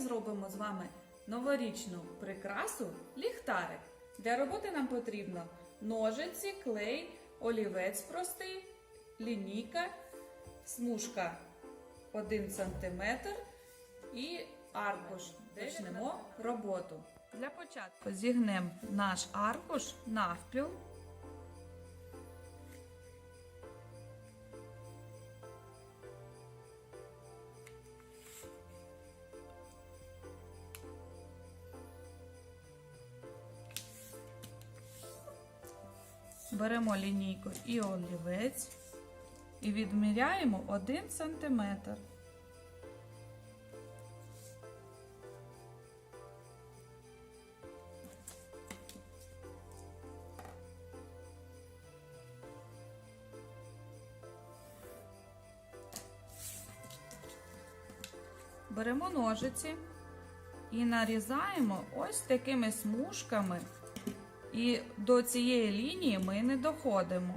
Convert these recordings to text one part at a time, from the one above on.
зробимо з вами новорічну прикрасу ліхтарик. Для роботи нам потрібно ножиці, клей, олівець простий, лінійка, смужка 1 см і аркуш. Почнемо роботу. Для початку зігнемо наш аркуш навпіл. Беремо лінійку і олівець і відміряємо 1 см. Беремо ножиці і нарізаємо ось такими смужками. І до цієї лінії ми не доходимо.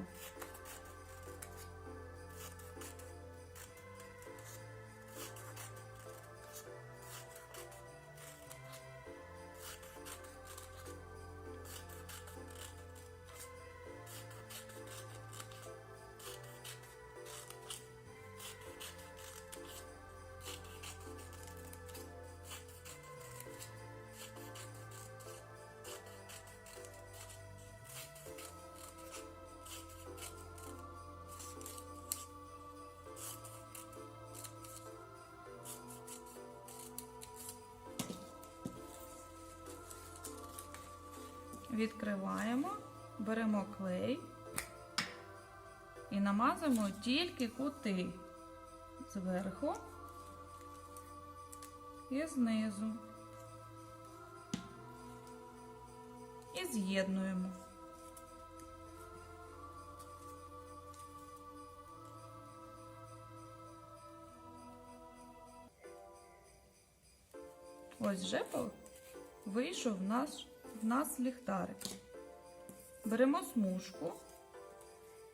Відкриваємо, беремо клей і намазуємо тільки кути зверху і знизу. І з'єднуємо. Ось вже вийшов наш, нас ліхтарик. Беремо смужку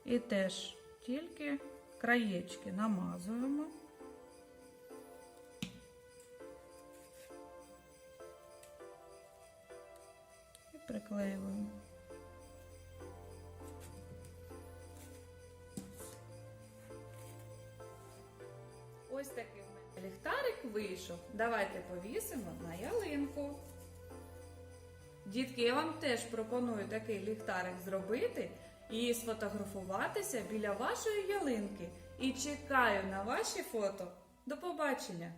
і теж тільки краєчки намазуємо. І приклеюємо. Ось такий в мене ліхтарик вийшов. Давайте повісимо на ялинку. Дітки, я вам теж пропоную такий ліхтарик зробити і сфотографуватися біля вашої ялинки. І чекаю на ваші фото. До побачення!